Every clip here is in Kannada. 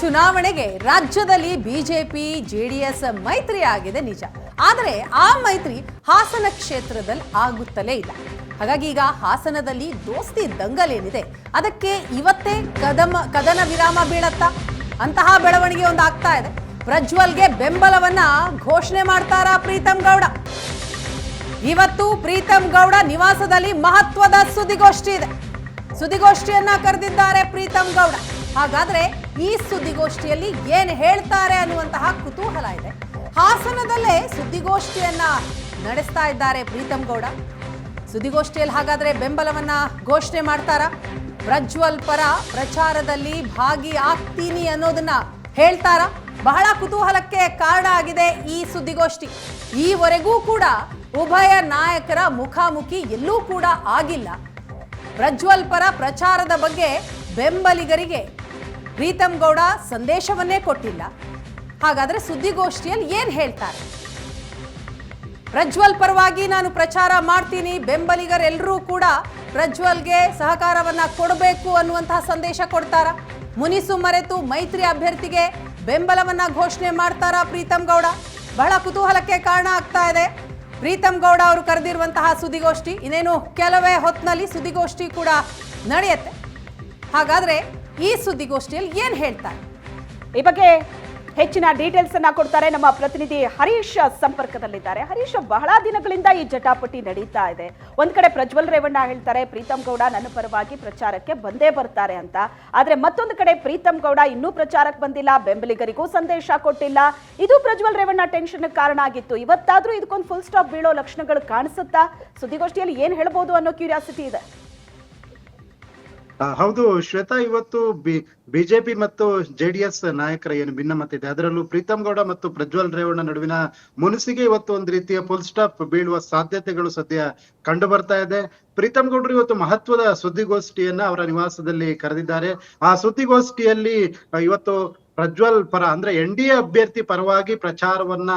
ಚುನಾವಣೆಗೆ ರಾಜ್ಯದಲ್ಲಿ ಬಿಜೆಪಿ, ಜೆಡಿಎಸ್ ಮೈತ್ರಿ ಆಗಿದೆ ನಿಜ. ಆದರೆ ಆ ಮೈತ್ರಿ ಹಾಸನ ಕ್ಷೇತ್ರದಲ್ಲಿ ಆಗುತ್ತಲೇ ಇಲ್ಲ. ಹಾಗಾಗಿ ಈಗ ಹಾಸನದಲ್ಲಿ ದೋಸ್ತಿ ದಂಗಲೇನಿದೆ. ಅದಕ್ಕೆ ಇವತ್ತೇ ಕದಮ, ಕದನ ವಿರಾಮ ಬೀಳತ್ತಾ? ಅಂತಹ ಬೆಳವಣಿಗೆ ಒಂದು ಆಗ್ತಾ ಇದೆ. ಪ್ರಜ್ವಲ್ಗೆ ಬೆಂಬಲವನ್ನ ಘೋಷಣೆ ಮಾಡ್ತಾರಾ ಪ್ರೀತಮ್ ಗೌಡ? ಇವತ್ತು ಪ್ರೀತಮ್ ಗೌಡ ನಿವಾಸದಲ್ಲಿ ಮಹತ್ವದ ಸುದ್ದಿಗೋಷ್ಠಿ ಇದೆ. ಸುದ್ದಿಗೋಷ್ಠಿಯನ್ನ ಕರೆದಿದ್ದಾರೆ ಪ್ರೀತಮ್ ಗೌಡ. ಹಾಗಾದ್ರೆ ಈ ಸುದ್ದಿಗೋಷ್ಠಿಯಲ್ಲಿ ಏನ್ ಹೇಳ್ತಾರೆ ಅನ್ನುವಂತಹ ಕುತೂಹಲ ಇದೆ. ಹಾಸನದಲ್ಲೇ ಸುದ್ದಿಗೋಷ್ಠಿಯನ್ನ ನಡೆಸ್ತಾ ಇದ್ದಾರೆ ಪ್ರೀತಮ್ ಗೌಡ. ಸುದ್ದಿಗೋಷ್ಠಿಯಲ್ಲಿ ಹಾಗಾದ್ರೆ ಬೆಂಬಲವನ್ನ ಘೋಷಣೆ ಮಾಡ್ತಾರಾ? ಪ್ರಜ್ವಲ್ ಪರ ಪ್ರಚಾರದಲ್ಲಿ ಭಾಗಿ ಆಗ್ತೀನಿ ಅನ್ನೋದನ್ನ ಹೇಳ್ತಾರ? ಬಹಳ ಕುತೂಹಲಕ್ಕೆ ಕಾರಣ ಆಗಿದೆ ಈ ಸುದ್ದಿಗೋಷ್ಠಿ. ಈವರೆಗೂ ಕೂಡ ಉಭಯ ನಾಯಕರ ಮುಖಾಮುಖಿ ಎಲ್ಲೂ ಕೂಡ ಆಗಿಲ್ಲ. ಪ್ರಜ್ವಲ್ ಪರ ಪ್ರಚಾರದ ಬಗ್ಗೆ ಬೆಂಬಲಿಗರಿಗೆ ಪ್ರೀತಮ್ ಗೌಡ ಸಂದೇಶವನ್ನೇ ಕೊಟ್ಟಿಲ್ಲ. ಹಾಗಾದ್ರೆ ಸುದ್ದಿಗೋಷ್ಠಿಯಲ್ಲಿ ಏನ್ ಹೇಳ್ತಾರೆ? ಪ್ರಜ್ವಲ್ ಪರವಾಗಿ ನಾನು ಪ್ರಚಾರ ಮಾಡ್ತೀನಿ. ಬೆಂಬಲಿಗರೆಲ್ಲರೂ ಕೂಡ ಪ್ರಜ್ವಲ್ಗೆ ಸಹಕಾರವನ್ನ ಕೊಡಬೇಕು ಅನ್ನುವಂತಹ ಸಂದೇಶ ಕೊಡ್ತಾರ? ಮುನಿಸು ಮರೆತು ಮೈತ್ರಿ ಅಭ್ಯರ್ಥಿಗೆ ಬೆಂಬಲವನ್ನ ಘೋಷಣೆ ಮಾಡ್ತಾರಾ ಪ್ರೀತಮ್ ಗೌಡ? ಬಹಳ ಕುತೂಹಲಕ್ಕೆ ಕಾರಣ ಆಗ್ತಾ ಇದೆ. ಪ್ರೀತಮ್ ಗೌಡ ಅವರು ಕರೆದಿರುವಂತಹ ಸುದ್ದಿಗೋಷ್ಠಿ, ಇನ್ನೇನು ಕೆಲವೇ ಹೊತ್ತಿನಲ್ಲಿ ಸುದ್ದಿಗೋಷ್ಠಿ ಕೂಡ ನಡೆಯುತ್ತೆ. ಹಾಗಾದ್ರೆ ಈ ಸುದ್ದಿಗೋಷ್ಠಿಯಲ್ಲಿ ಏನ್ ಹೇಳ್ತಾರೆ? ಈ ಬಗ್ಗೆ ಹೆಚ್ಚಿನ ಡೀಟೇಲ್ಸ್ ಅನ್ನ ಕೊಡ್ತಾರೆ ನಮ್ಮ ಪ್ರತಿನಿಧಿ ಹರೀಶ್ ಸಂಪರ್ಕದಲ್ಲಿದ್ದಾರೆ. ಹರೀಶ್, ಬಹಳ ದಿನಗಳಿಂದ ಈ ಜಟಾಪಟಿ ನಡೀತಾ ಇದೆ. ಒಂದ್ ಕಡೆ ಪ್ರಜ್ವಲ್ ರೇವಣ್ಣ ಹೇಳ್ತಾರೆ ಪ್ರೀತಮ್ ಗೌಡ ನನ್ನ ಪರವಾಗಿ ಪ್ರಚಾರಕ್ಕೆ ಬಂದೇ ಬರ್ತಾರೆ ಅಂತ. ಆದ್ರೆ ಮತ್ತೊಂದು ಕಡೆ ಪ್ರೀತಮ್ ಗೌಡ ಇನ್ನೂ ಪ್ರಚಾರಕ್ಕೆ ಬಂದಿಲ್ಲ, ಬೆಂಬಲಿಗರಿಗೂ ಸಂದೇಶ ಕೊಟ್ಟಿಲ್ಲ. ಇದು ಪ್ರಜ್ವಲ್ ರೇವಣ್ಣ ಟೆನ್ಷನ್ ಕಾರಣ ಆಗಿತ್ತು. ಇವತ್ತಾದ್ರೂ ಇದಕ್ಕೊಂದು ಫುಲ್ ಸ್ಟಾಪ್ ಬೀಳೋ ಲಕ್ಷಣಗಳು ಕಾಣಿಸುತ್ತಾ? ಸುದ್ದಿಗೋಷ್ಠಿಯಲ್ಲಿ ಏನ್ ಹೇಳ್ಬೋದು ಅನ್ನೋ ಕ್ಯೂರಿಯಾಸಿಟಿ ಇದೆ. ಹೌದು, ಶ್ವೇತಾ, ಇವತ್ತು ಬಿಜೆಪಿ ಮತ್ತು ಜೆಡಿಎಸ್ ನಾಯಕರ ಏನು ಭಿನ್ನಮತ ಇದೆ ಅದರಲ್ಲೂ ಪ್ರೀತಮ್ ಗೌಡ ಮತ್ತು ಪ್ರಜ್ವಲ್ ರೇವಣ್ಣ ನಡುವಿನ ಮುನಿಸಿಗೆ ಇವತ್ತು ಒಂದು ರೀತಿಯ ಫುಲ್ ಸ್ಟಾಪ್ ಬೀಳುವ ಸಾಧ್ಯತೆಗಳು ಸದ್ಯ ಕಂಡು ಬರ್ತಾ ಇದೆ. ಪ್ರೀತಮ್ ಗೌಡರು ಇವತ್ತು ಮಹತ್ವದ ಸುದ್ದಿಗೋಷ್ಠಿಯನ್ನ ಅವರ ನಿವಾಸದಲ್ಲಿ ಕರೆದಿದ್ದಾರೆ. ಆ ಸುದ್ದಿಗೋಷ್ಠಿಯಲ್ಲಿ ಇವತ್ತು ಪ್ರಜ್ವಲ್ ಪರ, ಅಂದ್ರೆ ಎನ್ ಡಿ ಎ ಅಭ್ಯರ್ಥಿ ಪರವಾಗಿ ಪ್ರಚಾರವನ್ನ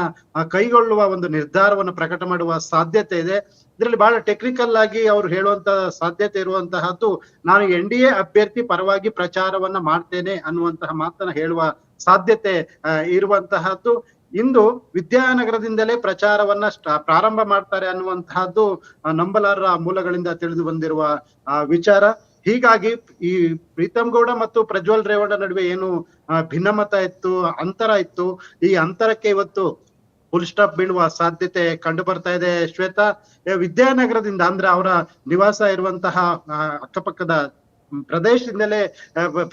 ಕೈಗೊಳ್ಳುವ ಒಂದು ನಿರ್ಧಾರವನ್ನು ಪ್ರಕಟ ಮಾಡುವ ಸಾಧ್ಯತೆ ಇದೆ. ಇದರಲ್ಲಿ ಬಹಳ ಟೆಕ್ನಿಕಲ್ ಆಗಿ ಅವ್ರು ಹೇಳುವಂತ ಸಾಧ್ಯತೆ ಇರುವಂತಹದ್ದು, ನಾನು ಎನ್ ಡಿ ಎ ಅಭ್ಯರ್ಥಿ ಪರವಾಗಿ ಪ್ರಚಾರವನ್ನ ಮಾಡ್ತೇನೆ ಅನ್ನುವಂತಹ ಮಾತನ್ನ ಹೇಳುವ ಸಾಧ್ಯತೆ ಇರುವಂತಹದ್ದು. ಇಂದು ವಿದ್ಯಾನಗರದಿಂದಲೇ ಪ್ರಚಾರವನ್ನ ಪ್ರಾರಂಭ ಮಾಡ್ತಾರೆ ಅನ್ನುವಂತಹದ್ದು ನಂಬಲಾರ ಮೂಲಗಳಿಂದ ತಿಳಿದು ಬಂದಿರುವ ವಿಚಾರ. ಹೀಗಾಗಿ ಈ ಪ್ರೀತಮ್ ಗೌಡ ಮತ್ತು ಪ್ರಜ್ವಲ್ ರೇವಣ್ಣ ನಡುವೆ ಏನು ಭಿನ್ನಮತ ಇತ್ತು, ಅಂತರ ಇತ್ತು. ಈ ಅಂತರಕ್ಕೆ ಇವತ್ತು ಫುಲ್ ಸ್ಟಾಪ್ ಬೀಳುವ ಸಾಧ್ಯತೆ ಕಂಡು ಬರ್ತಾ ಇದೆ. ಶ್ವೇತಾ ವಿದ್ಯಾನಗರದಿಂದ ಅಂದ್ರೆ ಅವರ ನಿವಾಸ ಇರುವಂತಹ ಅಕ್ಕಪಕ್ಕದ ಪ್ರದೇಶದಿಂದಲೇ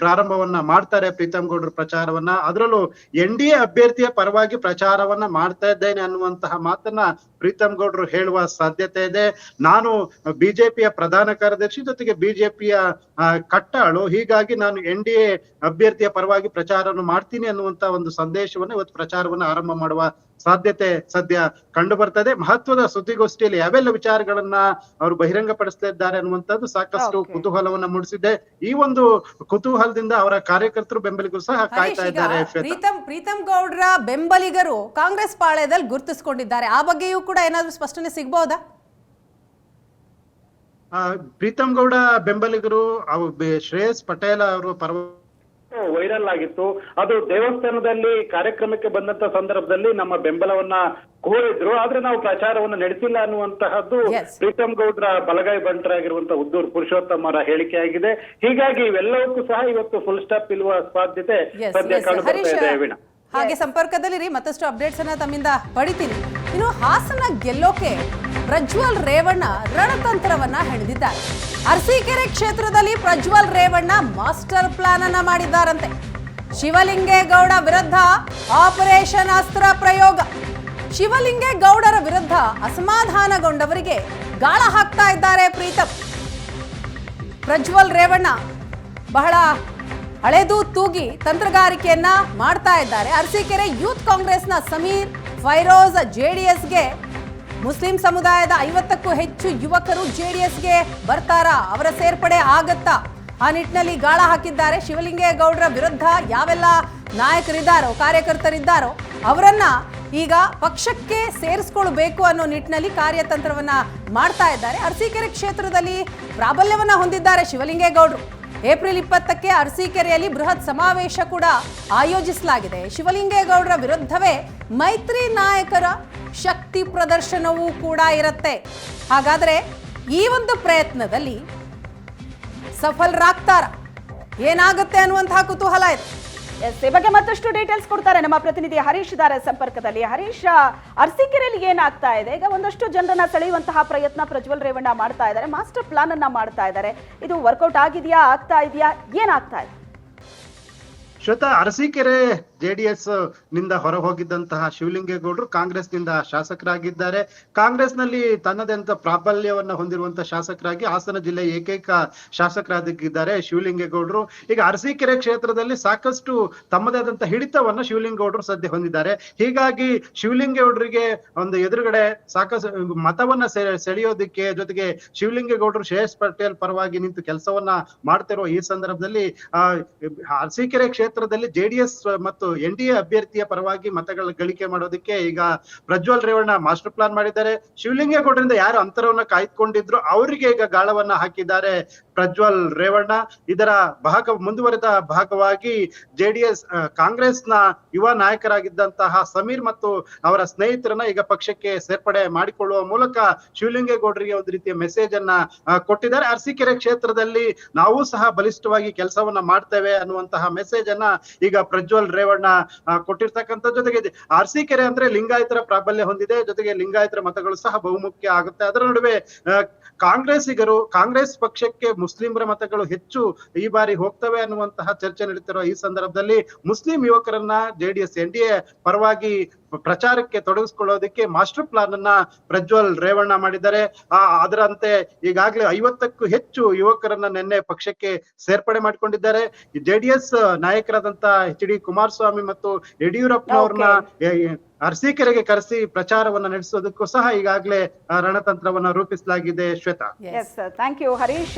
ಪ್ರಾರಂಭವನ್ನ ಮಾಡ್ತಾರೆ ಪ್ರೀತಮ್ ಗೌಡರ ಪ್ರಚಾರವನ್ನ. ಅದರಲ್ಲೂ ಎನ್ ಡಿ ಎ ಅಭ್ಯರ್ಥಿಯ ಪರವಾಗಿ ಪ್ರಚಾರವನ್ನ ಮಾಡ್ತಾ ಇದ್ದೇನೆ ಅನ್ನುವಂತಹ ಮಾತನ್ನ ಪ್ರೀತಮ್ ಗೌಡ್ರು ಹೇಳುವ ಸಾಧ್ಯತೆ ಇದೆ. ನಾನು ಬಿಜೆಪಿಯ ಪ್ರಧಾನ ಕಾರ್ಯದರ್ಶಿ ಜೊತೆಗೆ ಬಿಜೆಪಿಯ ಕಟ್ಟಾಳು. ಹೀಗಾಗಿ ನಾನು ಎನ್ ಡಿ ಎ ಅಭ್ಯರ್ಥಿಯ ಪರವಾಗಿ ಪ್ರಚಾರವನ್ನು ಮಾಡ್ತೀನಿ ಅನ್ನುವಂತ ಒಂದು ಸಂದೇಶವನ್ನ ಇವತ್ತು ಪ್ರಚಾರವನ್ನ ಆರಂಭ ಮಾಡುವ ಸಾಧ್ಯತೆ ಸದ್ಯ ಕಂಡು ಬರ್ತದೆ ಮಹತ್ವದ ಸುದ್ದಿಗೋಷ್ಠಿಯಲ್ಲಿ ಯಾವೆಲ್ಲ ವಿಚಾರಗಳನ್ನ ಅವರು ಬಹಿರಂಗಪಡಿಸ್ತಾ ಇದ್ದಾರೆ ಅನ್ನುವಂಥದ್ದು ಸಾಕಷ್ಟು ಕುತೂಹಲವನ್ನ ಮೂಡಿಸಿದೆ. ಈ ಒಂದು ಕುತೂಹಲದಿಂದ ಅವರ ಕಾರ್ಯಕರ್ತರು ಬೆಂಬಲಿಗರು ಸಹ ಕಾಯ್ತಾ ಇದ್ದಾರೆ. ಪ್ರೀತಮ್ ಪ್ರೀತಮ್ ಗೌಡ್ರ ಬೆಂಬಲಿಗರು ಕಾಂಗ್ರೆಸ್ ಪಾಳ್ಯದಲ್ಲಿ ಗುರುತಿಸಿಕೊಂಡಿದ್ದಾರೆ. ಆ ಬಗ್ಗೆಯೂ ಕೂಡ ಏನಾದ್ರೂ ಸ್ಪಷ್ಟನೆ ಸಿಗ್ಬಹುದಾ ಆ, ಪ್ರೀತಮ್ ಗೌಡ ಬೆಂಬಲಿಗರು ಶ್ರೇಯಸ್ ಪಟೇಲ್ ಅವರು ಪರವ ವೈರಲ್ ಆಗಿತ್ತು. ಅದು ದೇವಸ್ಥಾನದಲ್ಲಿ ಕಾರ್ಯಕ್ರಮಕ್ಕೆ ಬಂದಂತ ಸಂದರ್ಭದಲ್ಲಿ ನಮ್ಮ ಬೆಂಬಲವನ್ನ ಕೋರಿದ್ರು. ಆದ್ರೆ ನಾವು ಪ್ರಚಾರವನ್ನು ನಡೆಸಿಲ್ಲ ಅನ್ನುವಂತಹದ್ದು. ಪ್ರೀತಮ್ ಗೌಡ್ರ ಬಲಗೈ ಬಂಟರಾಗಿರುವಂತಹ ಉದ್ದೂರು ಪುರುಷೋತ್ತಮರ ಹೇಳಿಕೆ ಆಗಿದೆ. ಹೀಗಾಗಿ ಇವೆಲ್ಲವಕ್ಕೂ ಸಹ ಇವತ್ತು ಫುಲ್ ಸ್ಟಾಪ್ ಇಲ್ಲುವ ಸಾಧ್ಯತೆ ಸದ್ಯ ವೀಣಾ. ಹಾಗೆ ಸಂಪರ್ಕದಲ್ಲಿರಿ. ಮತ್ತಷ್ಟು ಅಪ್ಡೇಟ್ಸ್ ಅನ್ನ ತಮ್ಮಿಂದ ಪಡಿತೀನಿ. ಇನ್ನು ಹಾಸನ ಗೆಲ್ಲೋಕೆ ಪ್ರಜ್ವಲ್ ರೇವಣ್ಣ ರಣತಂತ್ರವನ್ನ ಹೆಣೆದಿದ್ದಾರೆ. ಅರಸೀಕೆರೆ ಕ್ಷೇತ್ರದಲ್ಲಿ ಪ್ರಜ್ವಲ್ ರೇವಣ್ಣ ಮಾಸ್ಟರ್ ಪ್ಲಾನ್ ಅನ್ನ ಮಾಡಿದ್ದಾರಂತೆ. ಶಿವಲಿಂಗೇಗೌಡ ವಿರುದ್ಧ ಆಪರೇಷನ್ ಅಸ್ತ್ರ ಪ್ರಯೋಗ. ಶಿವಲಿಂಗೇಗೌಡರ ವಿರುದ್ಧ ಅಸಮಾಧಾನಗೊಂಡವರಿಗೆ ಗಾಳ ಹಾಕ್ತಾ ಇದ್ದಾರೆ ಪ್ರೀತಮ್. ಪ್ರಜ್ವಲ್ ರೇವಣ್ಣ ಬಹಳ ಹಳೆದು ತೂಗಿ ತಂತ್ರಗಾರಿಕೆಯನ್ನ ಮಾಡ್ತಾ ಇದ್ದಾರೆ. ಅರಸೀಕೆರೆ ಯೂತ್ ಕಾಂಗ್ರೆಸ್ನ ಸಮೀರ್ ಫೈರೋಜ್ ಜೆಡಿಎಸ್ಗೆ, ಮುಸ್ಲಿಂ ಸಮುದಾಯದ ಐವತ್ತಕ್ಕೂ ಹೆಚ್ಚು ಯುವಕರು ಜೆಡಿಎಸ್ಗೆ ಬರ್ತಾರಾ? ಅವರ ಸೇರ್ಪಡೆ ಆಗತ್ತಾ? ಆ ನಿಟ್ಟಿನಲ್ಲಿ ಗಾಳ ಹಾಕಿದ್ದಾರೆ ಶಿವಲಿಂಗೇಗೌಡರ ವಿರುದ್ಧ ಯಾವೆಲ್ಲ ನಾಯಕರಿದ್ದಾರೋ, ಕಾರ್ಯಕರ್ತರಿದ್ದಾರೋ, ಅವರನ್ನ ಈಗ ಪಕ್ಷಕ್ಕೆ ಸೇರಿಸ್ಕೊಳ್ಬೇಕು ಅನ್ನೋ ನಿಟ್ಟಿನಲ್ಲಿ ಕಾರ್ಯತಂತ್ರವನ್ನ ಮಾಡ್ತಾ ಇದ್ದಾರೆ. ಅರಸೀಕೆರೆ ಕ್ಷೇತ್ರದಲ್ಲಿ ಪ್ರಾಬಲ್ಯವನ್ನ ಹೊಂದಿದ್ದಾರೆ ಶಿವಲಿಂಗೇಗೌಡರು. ಏಪ್ರಿಲ್ ಇಪ್ಪತ್ತಕ್ಕೆ ಅರಸೀಕೆರೆಯಲ್ಲಿ ಬೃಹತ್ ಸಮಾವೇಶ ಕೂಡ ಆಯೋಜಿಸಲಾಗಿದೆ. ಶಿವಲಿಂಗೇಗೌಡರ ವಿರುದ್ಧವೇ ಮೈತ್ರಿ ನಾಯಕರ ಶಕ್ತಿ ಪ್ರದರ್ಶನವೂ ಕೂಡ ಇರುತ್ತೆ. ಹಾಗಾದರೆ ಈ ಒಂದು ಪ್ರಯತ್ನದಲ್ಲಿ ಸಫಲರಾಗ್ತಾರ? ಏನಾಗುತ್ತೆ ಅನ್ನುವಂತಹ ಕುತೂಹಲ ಇದೆ. ಎಸ್ ಬಗ್ಗೆ ಮತ್ತಷ್ಟು ಡೀಟೇಲ್ಸ್ ಕೊಡ್ತಾರೆ ನಮ್ಮ ಪ್ರತಿನಿಧಿ ಹರೀಶ್ ಇದ್ದಾರೆ ಸಂಪರ್ಕದಲ್ಲಿ. ಹರೀಶ್, ಅರಸೀಕೆರೆಯಲ್ಲಿ ಏನಾಗ್ತಾ ಇದೆ? ಈಗ ಒಂದಷ್ಟು ಜನರನ್ನ ಸೆಳೆಯುವಂತಹ ಪ್ರಯತ್ನ ಪ್ರಜ್ವಲ್ ರೇವಣ್ಣ ಮಾಡ್ತಾ ಇದ್ದಾರೆ. ಮಾಸ್ಟರ್ ಪ್ಲಾನ್ ಅನ್ನ ಮಾಡ್ತಾ ಇದ್ದಾರೆ. ಇದು ವರ್ಕೌಟ್ ಆಗಿದೆಯಾ, ಆಗ್ತಾ ಇದೆಯಾ ಏನಾಗ್ತಾ ಇದೆ? ಶ್ವೇತಾ, ಅರಸೀಕೆರೆ ಜೆಡಿಎಸ್ನಿಂದ ಹೊರ ಹೋಗಿದ್ದಂತಹ ಶಿವಲಿಂಗೇಗೌಡರು ಕಾಂಗ್ರೆಸ್ನಿಂದ ಶಾಸಕರಾಗಿದ್ದಾರೆ. ಕಾಂಗ್ರೆಸ್ನಲ್ಲಿ ತನ್ನದೇ ಅಂತ ಪ್ರಾಬಲ್ಯವನ್ನ ಹೊಂದಿರುವಂತಹ ಶಾಸಕರಾಗಿ ಹಾಸನ ಜಿಲ್ಲೆ ಏಕೈಕ ಶಾಸಕರಾಗಿದ್ದಾರೆ ಶಿವಲಿಂಗೇಗೌಡರು. ಈಗ ಅರಸೀಕೆರೆ ಕ್ಷೇತ್ರದಲ್ಲಿ ಸಾಕಷ್ಟು ತಮ್ಮದೇ ಆದಂತಹ ಹಿಡಿತವನ್ನ ಶಿವಲಿಂಗೇಗೌಡರು ಸದ್ಯ ಹೊಂದಿದ್ದಾರೆ. ಹೀಗಾಗಿ ಶಿವಲಿಂಗೇಗೌಡರಿಗೆ ಒಂದು ಎದುರುಗಡೆ ಸಾಕಷ್ಟು ಮತವನ್ನ ಸೆಳೆಯೋದಕ್ಕೆ ಜೊತೆಗೆ ಶಿವಲಿಂಗೇಗೌಡರು ಶ್ರೇಯಸ್ ಪಟೇಲ್ ಪರವಾಗಿ ನಿಂತು ಕೆಲಸವನ್ನ ಮಾಡ್ತಿರುವ ಈ ಸಂದರ್ಭದಲ್ಲಿ ಅರಸೀಕೆರೆ ಕ್ಷೇತ್ರದಲ್ಲಿ ಜೆಡಿಎಸ್ ಮತ್ತು ಎನ್ ಡಿ ಎ ಅಭ್ಯರ್ಥಿಯ ಪರವಾಗಿ ಮತಗಳ ಗಳಿಕೆ ಮಾಡೋದಕ್ಕೆ ಈಗ ಪ್ರಜ್ವಲ್ ರೇವಣ್ಣ ಮಾಸ್ಟರ್ ಪ್ಲಾನ್ ಮಾಡಿದ್ದಾರೆ. ಶಿವಲಿಂಗೇಗೌಡರಿಂದ ಯಾರು ಅಂತರವನ್ನ ಕಾಯ್ದುಕೊಂಡಿದ್ರು, ಅವರಿಗೆ ಈಗ ಗಾಳವನ್ನ ಹಾಕಿದ್ದಾರೆ ಪ್ರಜ್ವಲ್ ರೇವಣ್ಣ. ಇದರ ಭಾಗ, ಮುಂದುವರೆದ ಭಾಗವಾಗಿ ಜೆಡಿಎಸ್ ಕಾಂಗ್ರೆಸ್ನ ಯುವ ನಾಯಕರಾಗಿದ್ದಂತಹ ಸಮೀರ್ ಮತ್ತು ಅವರ ಸ್ನೇಹಿತರನ್ನ ಈಗ ಪಕ್ಷಕ್ಕೆ ಸೇರ್ಪಡೆ ಮಾಡಿಕೊಳ್ಳುವ ಮೂಲಕ ಶಿವಲಿಂಗೇಗೌಡರಿಗೆ ಒಂದು ರೀತಿಯ ಮೆಸೇಜ್ ಅನ್ನ ಕೊಟ್ಟಿದ್ದಾರೆ. ಅರಸೀಕೆರೆ ಕ್ಷೇತ್ರದಲ್ಲಿ ನಾವು ಸಹ ಬಲಿಷ್ಠವಾಗಿ ಕೆಲಸವನ್ನ ಮಾಡ್ತೇವೆ ಅನ್ನುವಂತಹ ಮೆಸೇಜ್ ಅನ್ನ ಈಗ ಪ್ರಜ್ವಲ್ ರೇವಣ್ಣ ಆ, ಕೊಟ್ಟಿರ್ತಕ್ಕಂಥ ಜೊತೆಗೆ ಆರ್ ಸಿ ಕೆರೆ ಅಂದ್ರೆ ಲಿಂಗಾಯತರ ಪ್ರಾಬಲ್ಯ ಹೊಂದಿದೆ. ಜೊತೆಗೆ ಲಿಂಗಾಯತರ ಮತಗಳು ಸಹ ಬಹುಮುಖ್ಯ ಆಗುತ್ತೆ. ಅದರ ನಡುವೆ ಕಾಂಗ್ರೆಸ್ಸಿಗರು ಕಾಂಗ್ರೆಸ್ ಪಕ್ಷಕ್ಕೆ ಮುಸ್ಲಿಮರ ಮತಗಳು ಹೆಚ್ಚು ಈ ಬಾರಿ ಹೋಗ್ತವೆ ಅನ್ನುವಂತಹ ಚರ್ಚೆ ನಡೀತಿರುವ ಈ ಸಂದರ್ಭದಲ್ಲಿ ಮುಸ್ಲಿಂ ಯುವಕರನ್ನ ಜೆಡಿಎಸ್ ಎನ್ ಡಿ ಎ ಪರವಾಗಿ ಪ್ರಚಾರಕ್ಕೆ ತೊಡಗಿಸ್ಕೊಳ್ಳೋದಕ್ಕೆ ಮಾಸ್ಟರ್ ಪ್ಲಾನ್ ಅನ್ನ ಪ್ರಜ್ವಲ್ ರೇವಣ್ಣ ಮಾಡಿದ್ದಾರೆ. ಆ ಅದರಂತೆ ಈಗಾಗಲೇ ಐವತ್ತಕ್ಕೂ ಹೆಚ್ಚು ಯುವಕರನ್ನ ನಿನ್ನೆ ಪಕ್ಷಕ್ಕೆ ಸೇರ್ಪಡೆ ಮಾಡಿಕೊಂಡಿದ್ದಾರೆ. ಜೆಡಿಎಸ್ ನಾಯಕರಾದಂತ ಎಚ್ ಡಿ ಕುಮಾರಸ್ವಾಮಿ ಮತ್ತು ಯಡಿಯೂರಪ್ಪನವ್ರನ್ನ ಅರಸೀಕೆರೆಗೆ ಕರೆಸಿ ಪ್ರಚಾರವನ್ನ ನಡೆಸೋದಕ್ಕೂ ಸಹ ಈಗಾಗಲೇ ರಣತಂತ್ರವನ್ನ ರೂಪಿಸಲಾಗಿದೆ Shweta. Thank you Harish